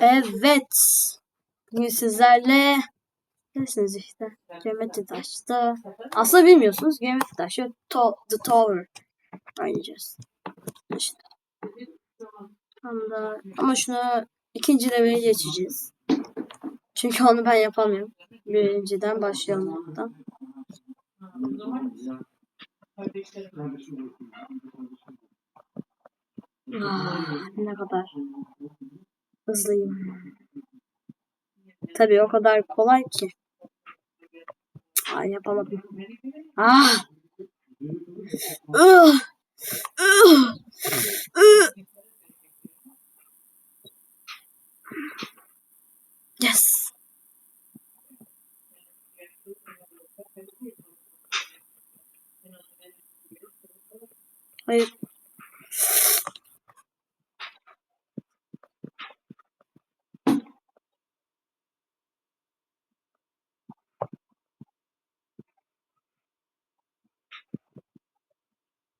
Evet. Bugün sizlerle Nesiniz işte. Geometry Taş'ta. Aslında bilmiyorsunuz. Geometry Taş'ta to The Tower oynayacağız. İşte. Tam da, ama şunu ikinci level'e geçeceğiz. Çünkü onu ben yapamıyorum. Birinciden başlayalım hatta. Ah, ne kadar hızlıyım. Tabii o kadar kolay ki. Ay yapamadım. Ah! Ugh! Ugh! Ugh! Yes. Hayır.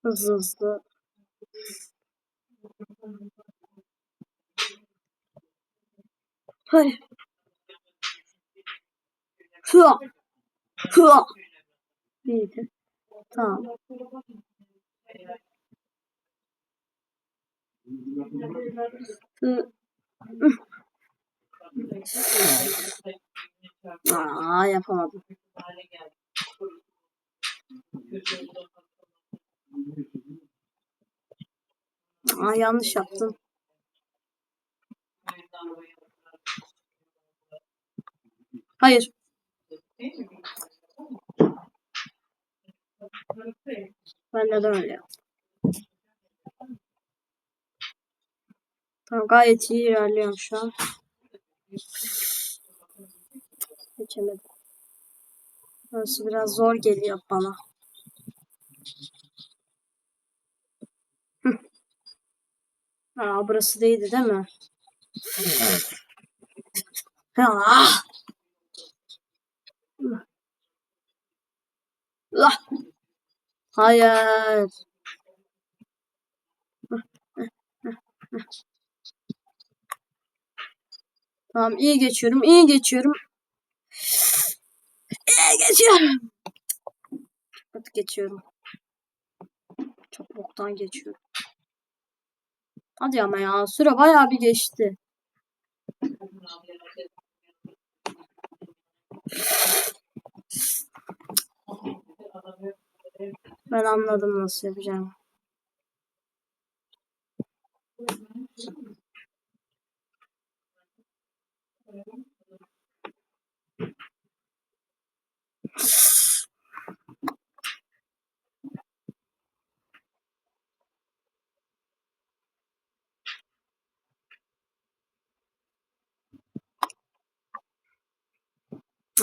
Hızlı hızlı. Hayır. Hıa. Hıa. İyiydi. Tamam. Aa yapamadım. Aa yanlış yaptım. Hayır. Ben neden öyle yaptım? Tamam gayet iyi ilerliyorum şu an. Geçemedim. Burası biraz zor geliyor bana. Aa, burası değildi değil mi? Ah! Ah! Hayır. Tamam iyi geçiyorum, iyi geçiyorum. İyi geçiyorum. Kötü geçiyorum. Çok boktan geçiyorum. Hadi ama ya süre bayağı bir geçti. Ben anladım nasıl yapacağım.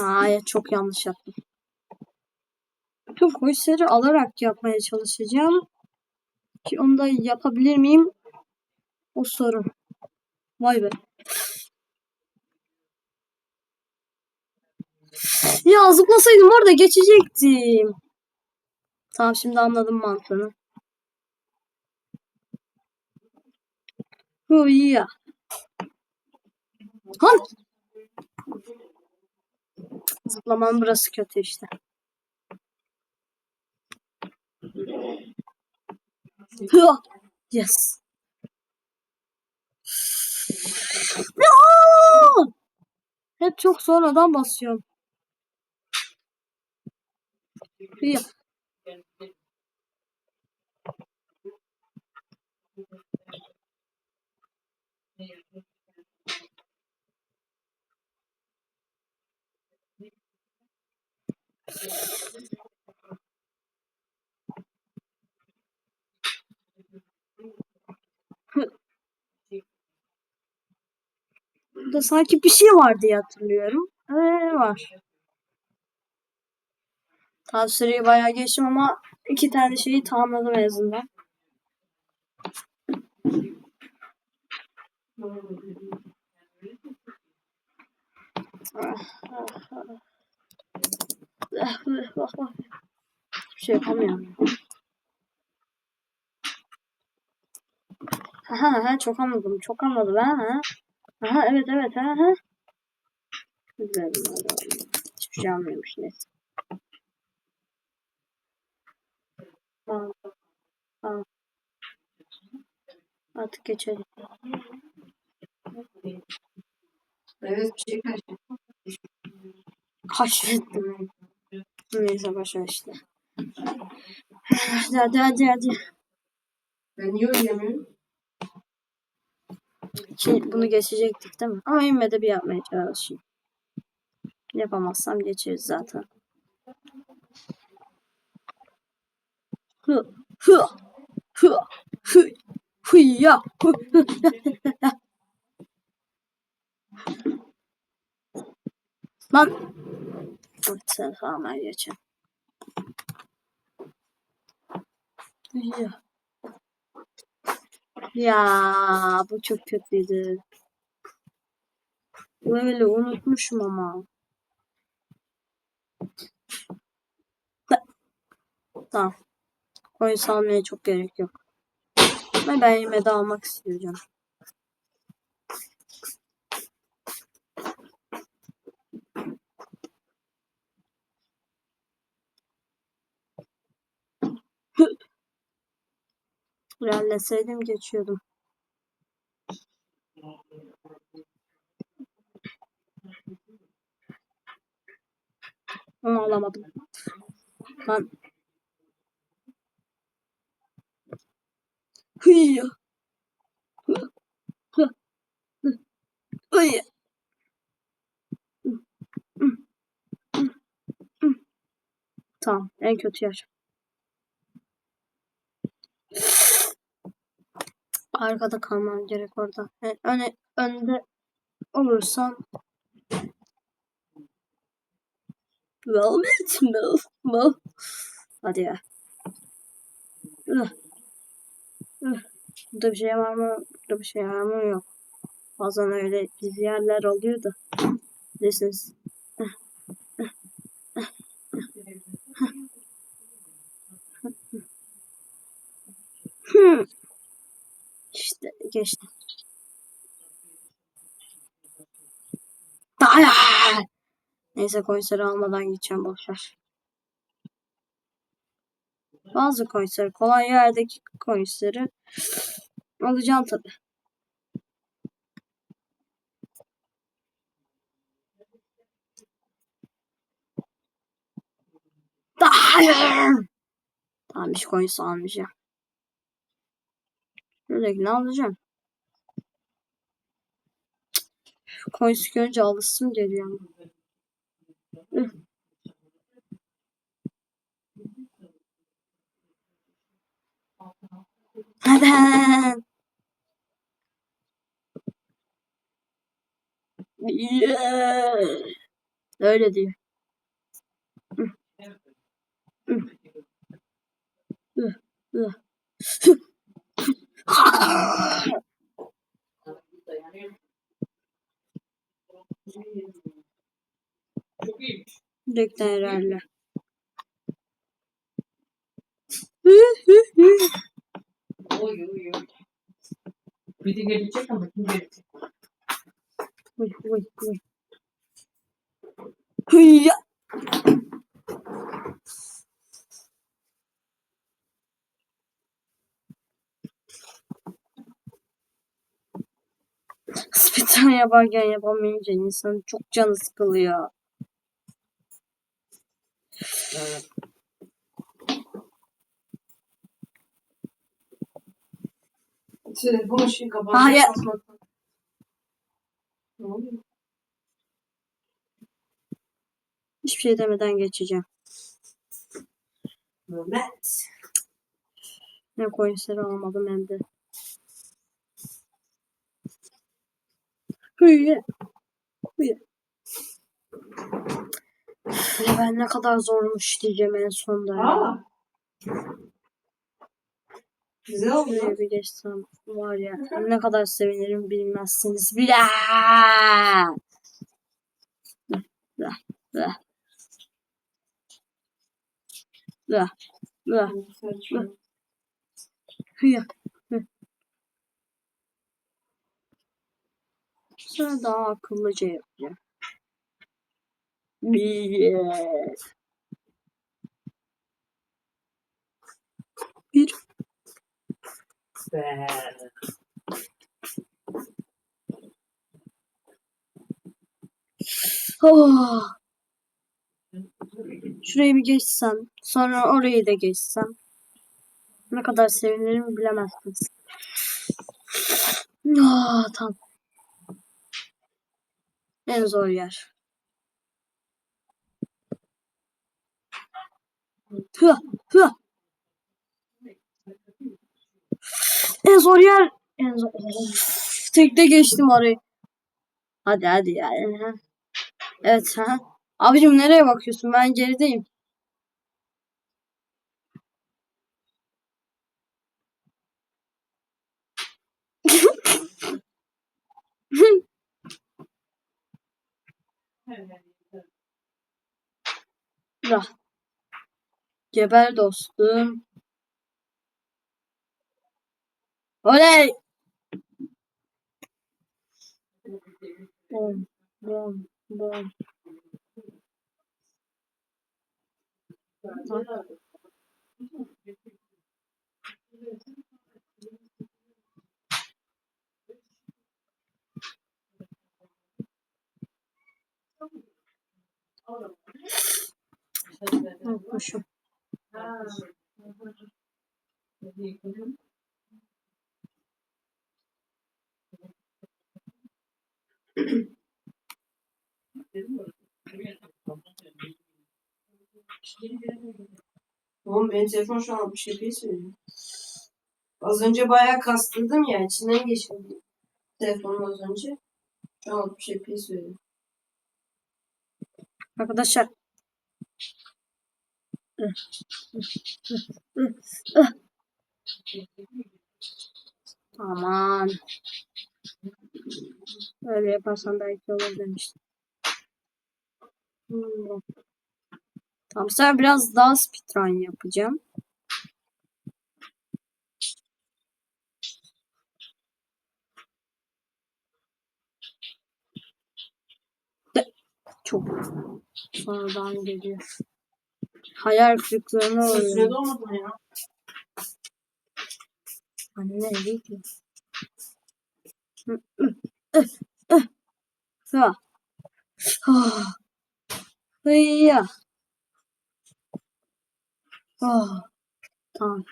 Ay çok yanlış yaptım. Bütün quizleri alarak yapmaya çalışacağım. Ki onu da yapabilir miyim? O sorun. Vay be. Ya zıplasaydım orada geçecektim. Tamam şimdi anladım mantığını. Hu ya. Han. Zıplamanın burası kötü işte. Yes. Hep çok sonradan basıyorum. Burada sanki bir şey var diye hatırlıyorum. Ee, var. Tabi süreyi bayağı geçtim ama iki tane şeyi tamamladım en azından. Bir şey yapamıyorum. Ha ha çok anladım. Çok anladım ha. Ha. Aha evet evet aha. Güzel Hiçbir şey almıyormuş neyse. Tamam. Tamam. Artık geçelim. Evet bir şey. Kaşfettim. Neyse başa işte. Hadi hadi hadi hadi. Ben niye oynayamıyorum? Şimdi bunu geçecektik değil mi? Ama yine de bir yapmaya çalışayım. Yapamazsam geçeriz zaten. Hı hı hı hı hı geçelim. Ya. Ya bu çok kötüydü. Böyle unutmuşum ama. Tamam. Coin salmaya çok gerek yok. Ve ben yine de almak istiyorum. İlerleseydim geçiyordum. Onu alamadım. Lan. Hıyya. Hı. Hı. Hı. Hıyya. Tamam. En kötü yer. Arkada kalmam gerek orada. Yani öne, önde olursam Velvet mi? Mı? Hadi ya. Burada bir şey var mı? Burada bir şey var mı? Yok. Bazen öyle gizli yerler oluyor da. Bilirsiniz. Hmm. İşte geçtim. Dayan! Neyse coinsleri almadan gideceğim boşver. Bazı coinsleri kolay yerdeki coinsleri alacağım tabi. Dayan! Tamam hiç coins almayacağım. Şuradakini alacağım. Coins görünce alışsın geliyor ama. Neden? Yeah. Öyle diyor. Direkt herhalde. Oy oy oy. Bir de gelecek ama kim gelecek? Uy, uy, uy. Hıyya. Speedrun yaparken yapamayınca insanın çok canı sıkılıyor. Işığı. Hayır. Ne oluyor? Hiçbir şey demeden geçeceğim. Mehmet. Ne coinsleri almadım hem de. Hıyya. Hıyya. Ya ben ne kadar zormuş diyeceğim en sonunda. ya. Aa. Güzel oldu. Şuraya bir geçsem var ya ne kadar sevinirim bilmezsiniz bile. Dah, dah. Dah, dah. Hıyya. Hı. Sonra daha akıllıca yapacağım. Yes. Bir. Be. Oh. Şurayı bir geçsem. Sonra orayı da geçsem. Ne kadar sevinirim bilemezsiniz. Ah, tamam. En zor yer. Hıh, hıh. En zor yer. En zor. Of, tekte geçtim orayı. Hadi hadi ya. Hı. Evet ha. Abicim nereye bakıyorsun? Ben gerideyim. Ya. Geber dostum. Oley! Bom, bom, bom. Hı, Kuşum. Oğlum benim telefon şu an 60 FPS veriyor. Az önce bayağı kastırdım ya. içinden geçirdim. Telefonum az önce. Şu an 60 FPS veriyor. Arkadaşlar. Aman. Öyle yaparsan belki olur demiştim. Hmm. Tamam sonra biraz daha speedrun yapacağım. De- Çok sonradan geliyor. Hayal mı ya? Anne değil ki. Ha. Ah. Hıyya. Ah. Tamam.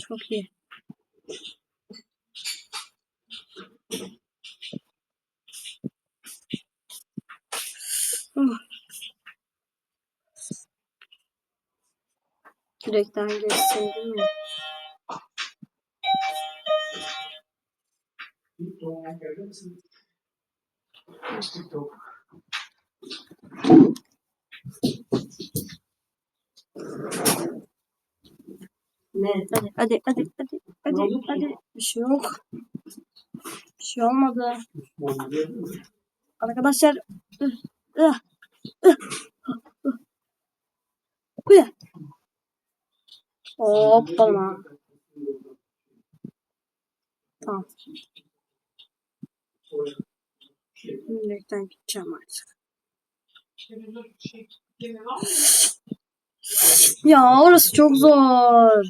Çok iyi. Direkten geçseydim ya. Ne? Hadi hadi hadi hadi hadi hadi. Bir şey yok. Bir şey olmadı. Arkadaşlar. Hoppala. Tamam. Direkten gideceğim artık. Ya orası çok zor.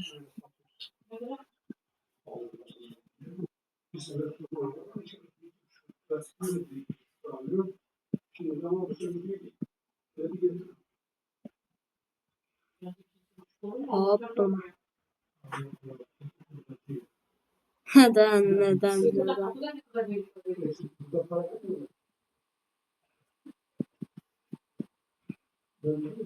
Hoppala. Neden neden neden?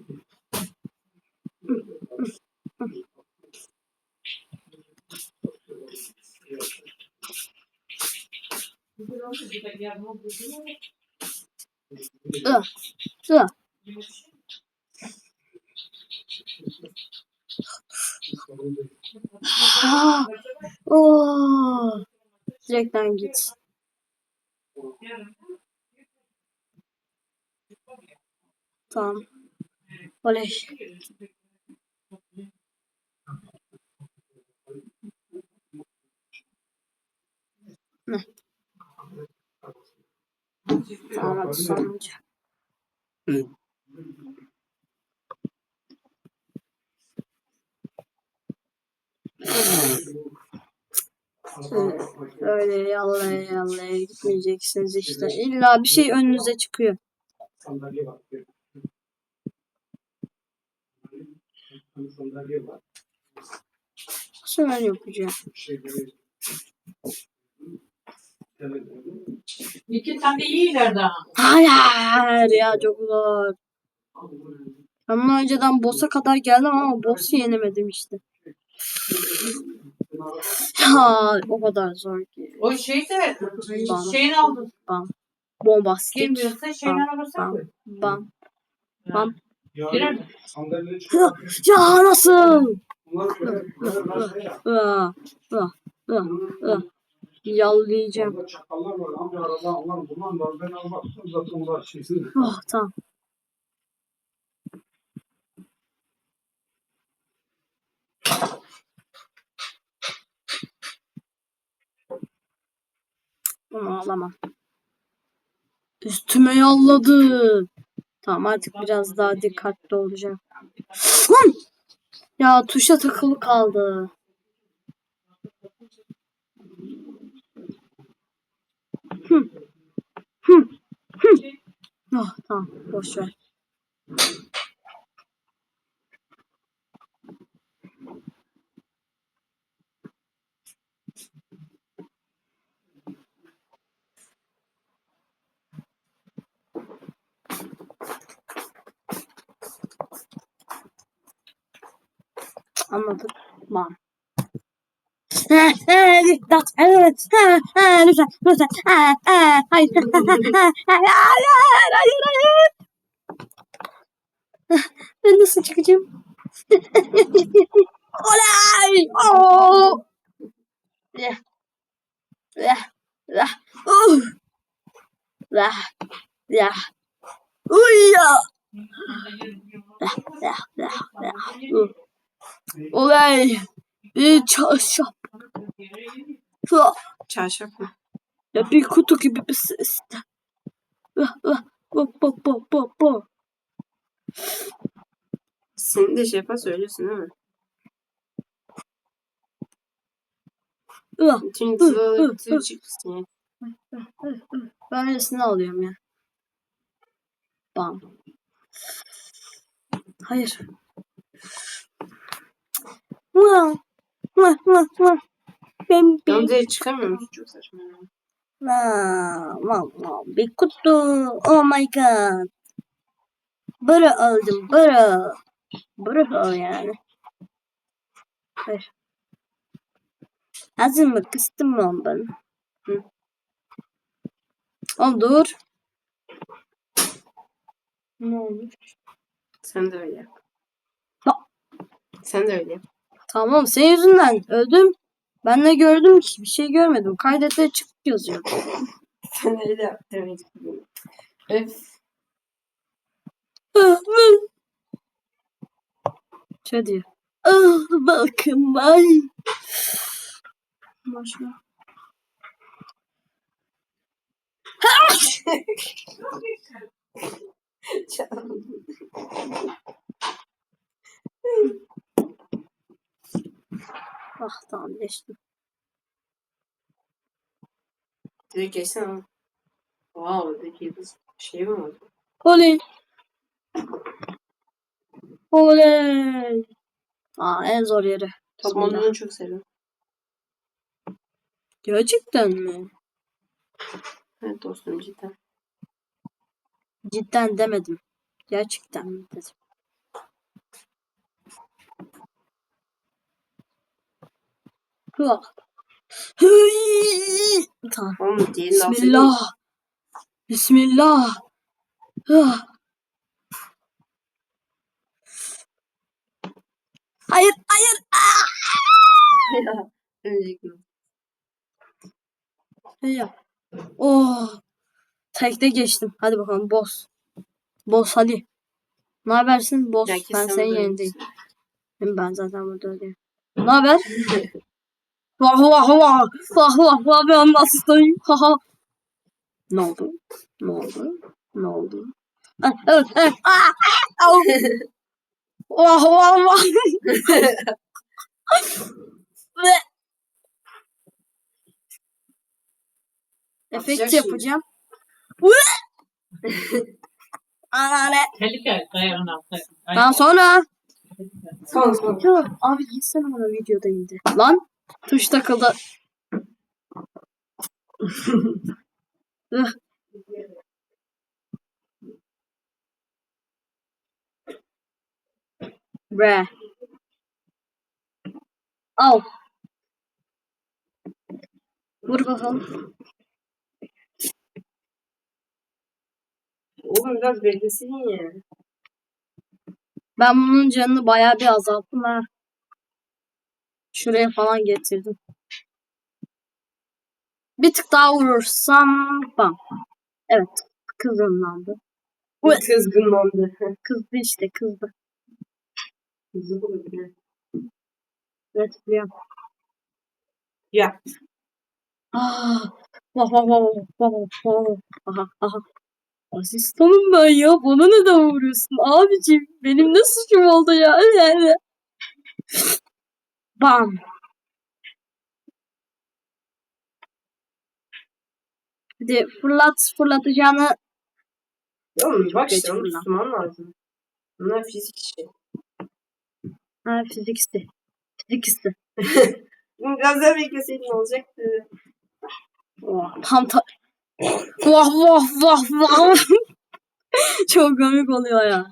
Ih, ih. Ah, oh. Git. Tamam. Oley. Tamam. Öyle yallaya yallaya gitmeyeceksiniz işte. İlla bir şey önünüze çıkıyor. Sandalye var. Var. Şöyle yapacağım. İki tane iyiler daha. Hayır ya çok zor. Ben bunu önceden boss'a kadar geldim ama boss'u yenemedim işte. Ya o kadar zor ki. O şey de Bam, şeyini aldın. bombastik. Kim bilirse şeyin Bam, arabasına bam. koy. Bam. Bam. Girer mi? Sandalye Ya nasıl? Ah, ah, ah, ah. Yallayacağım. Orada çakallar var. Amca arada onlar bunlar var. Ben almazsam zaten onlar şeysin. Oh tamam. Bunu alamam. Üstüme yolladı. Tamam artık biraz daha dikkatli olacağım. Ya tuşa takılı kaldı. Hı. Hı. Hı. Oh, tamam boş ver. Anladım. Tamam. Ha, ha, dikkat. Evet. Ha, lütfen. Lütfen. Ha, hayır. Hayır, hayır, hayır. Ben nasıl çıkacağım? Olay! Oo! Ya. Ya. Ya. Uh! Ya. Ya. Uy ya. Ya. Ya. Ya. Uh. Olay! Bir çarşaf. Çarşaf mı? Ya bir kutu gibi bir ses. Ah, ah, Bak bak bak bak bak. Senin de şefa söylüyorsun değil mi? Ah, Bütün ya. Ben öylesini alıyorum ya. Bam. Hayır. Vah. Vah vah vah. Ben bir... Gamze'ye çıkamıyor musun? Çok saçma. Vah vah vah. Bir kutu. Oh my god. Bırı aldım. Bırı. Bırı al yani. Hayır. Hazır mı? Kıstım mı onu ben? Hı. Oğlum dur. Ne olmuş? Sen de öyle yap. Sen de öyle yap. Tamam senin yüzünden öldüm. Ben de gördüm ki bir şey görmedim. Kaydete çık yazıyor. Sen öyle yap. demek istedim. Öf. şey diyor. Ah bakın ay. Başla. Ah tamam geçtim. Direkt geçsene ama. Wow, oradaki yıldız şey mi oldu? Oley. Oley. Aa en zor yeri. Topunda. Osmanlı'nı çok seviyorum. Gerçekten mi? Evet dostum cidden. Cidden demedim. Gerçekten mi dedim. Hıa. Hıy. Tamam. Oğlum diğerini alsaydın. Bismillah. Bismillah. Hıa. Hayır, hayır. Önceki mi? Ya. Oh. Tekte geçtim. Hadi bakalım boss. Boss hadi. Ne habersin boss? Ben kesin senin burada yerindeyim. Ben zaten burada öyleyim. Ne haber? Vah vah vah. Vah vah vah ben nasılsın? Haha. Ne oldu? Ne oldu? Ne oldu? Ah, ah, ah, ah, ah. Vah vah vah. Efekt yapacağım. Anane. Tehlike kayanın altına. Daha sonra. Son son. Abi gitsene bana videoda indi. Lan tuş takıldı. Bre. Al. Vur bakalım. Oğlum biraz beklesin ya. Ben bunun canını bayağı bir azalttım ha. Şuraya falan getirdim. Bir tık daha vurursam bam. Evet. Kızımlandı. Bu kızgınlandı. Kızdı işte kızdı. Kızı bulabilir. Evet biliyorum. Ya. Ah, vah vah vah vah vah vah. Aha aha. Asistanım ben ya. Bana neden vuruyorsun abicim? Benim ne suçum oldu ya? Yani. Bam. Hadi fırlat fırlatacağını. Oğlum bak işte onu tutman lazım. Bunlar fizik işi. Ha fiziksti. Fiziksti. Biraz daha bekleseydin olacaktı? Oh, tam ta... Vah vah vah vah. Çok komik oluyor ya.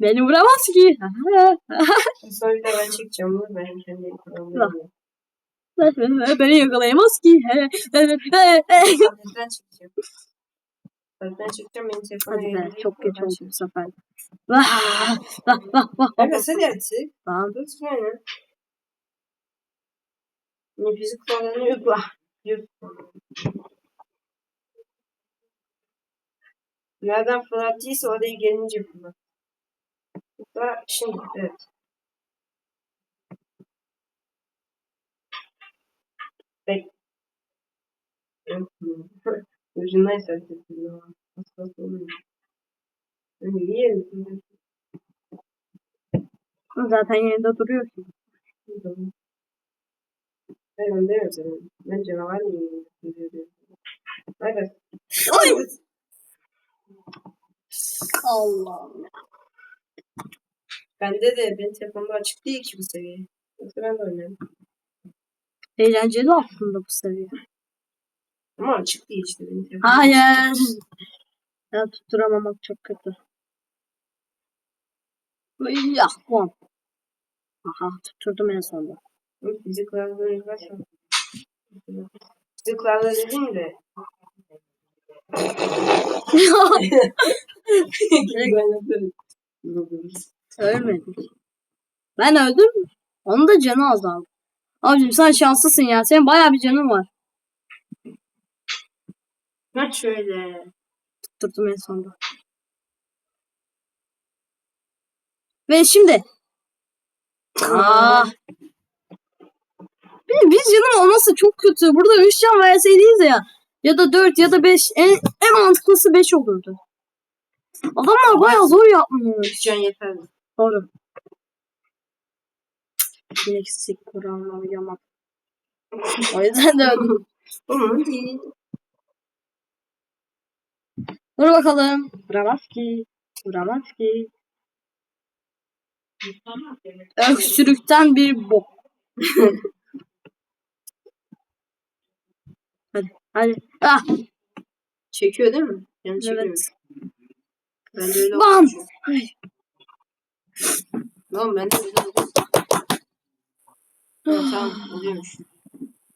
Beni vuramaz ki. Sonra ben çekeceğim bunu. Benim kendi ekranımda. Beni yakalayamaz ki. Çekeceğim benim telefona Hadi be çok geç oldu bu sefer. Vah vah vah vah. Evet hadi artık. Tamam. Dur yani. Ne fizik kurallarını yok. Bah. Yok. Nereden fırlattıysa oraya gelince fırlat. Hatta şimdi evet. Bek. Ucundan sertledim. Hassas olmuyor. Yani yiyelim. Zaten yerinde duruyor ki. Ben onu demiyorum. Ben canavar mıyım? Hadi. Allah'ım. Bende de benim telefonumda açık değil ki bu seviye. Yoksa ben de oynarım. Eğlenceli aslında bu seviye. Ama açık değil işte benim telefonum. Hayır. Ya tutturamamak çok kötü. Ya bom. Aha tutturdum en sonunda. Ama Fizik klavyeleri yazarsan. Fizik klavye dediğim de. Ben yaparım. Ölmedik. Ben öldüm. Onun da canı azaldı. Abicim sen şanslısın ya. Senin bayağı bir canın var. Ha şöyle. Tutturdum en sonunda. Ve şimdi. Aa. Bir, bir canın olması çok kötü. Burada 3 can verseydiyiz ya. Ya da 4 ya da 5. En, en mantıklısı 5 olurdu. Adamlar bayağı zor yapmış. Üç can yeterli. Doğru. Eksik kuranla uyuyamak. O yüzden de öldüm. Oğlum. Dur bakalım. Vuramaz ki. Vuramaz ki. Öksürükten bir bok. hadi. Hadi. Ah. Çekiyor değil mi? Yani çekiyor. Evet. Ben de öyle Bam. Tamam ben de. Ha, tamam oluyormuş.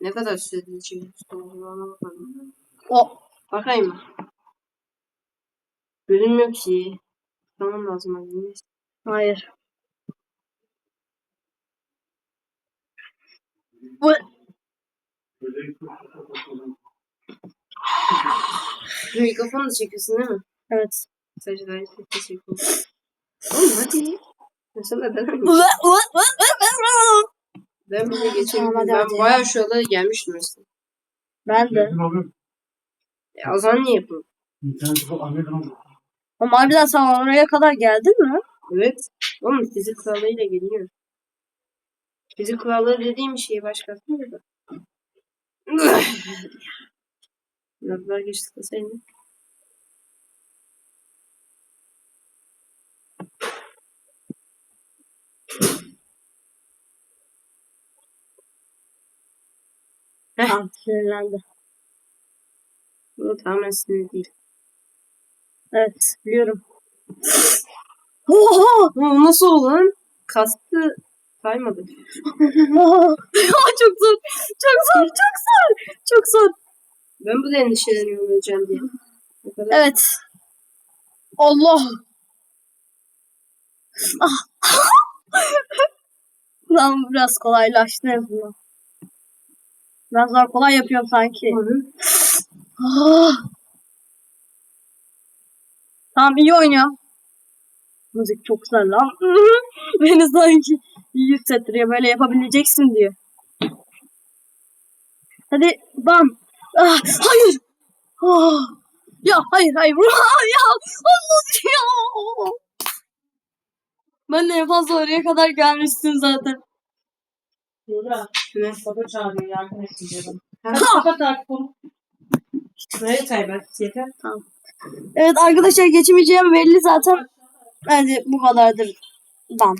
Ne kadar sürede çekiyorsun? Ona bakalım. O. Bakayım mı? Bölüm yok ki. Tamam lazım neyse. Hayır. Bu. Mikrofonu da çekiyorsun değil mi? Evet. Sadece daha yüksek çekiyorsun. Oğlum hadi. Mesela ben Ben bile geçebilirim. Ben bayağı şuralara gelmiştim mesela. Ben de. E, o zaman niye yapalım? Ama harbiden sen oraya kadar geldin mi? Evet. Oğlum fizik kurallarıyla geliyor. Fizik kuralları dediğim şeyi başkası mı da? Nazar geçtik de senin. Tamam sinirlendi. Bu tamamen sinir değil. Evet biliyorum. Oha! Nasıl oldu lan? Kastı saymadı. çok zor. Çok zor. Çok zor. Çok zor. Ben bu endişeleniyorum öleceğim diye. Kadar Evet. Allah. Ah. Lan biraz kolaylaştı en azından. Biraz daha kolay yapıyorum sanki. Ah. Tamam iyi oynuyorum. Müzik çok güzel lan. Beni sanki iyi hissettiriyor. Böyle yapabileceksin diyor. Hadi bam. Ah, hayır. Ah. Ya hayır hayır. ya olmaz ya. Ben de en fazla oraya kadar gelmiştim zaten. Buğra. Ne? Baba çağırıyor yardım etsin diyorum. Hadi kapat artık onu. Yeter. Evet arkadaşlar geçemeyeceğim belli zaten. Bence bu kadardır. Dan.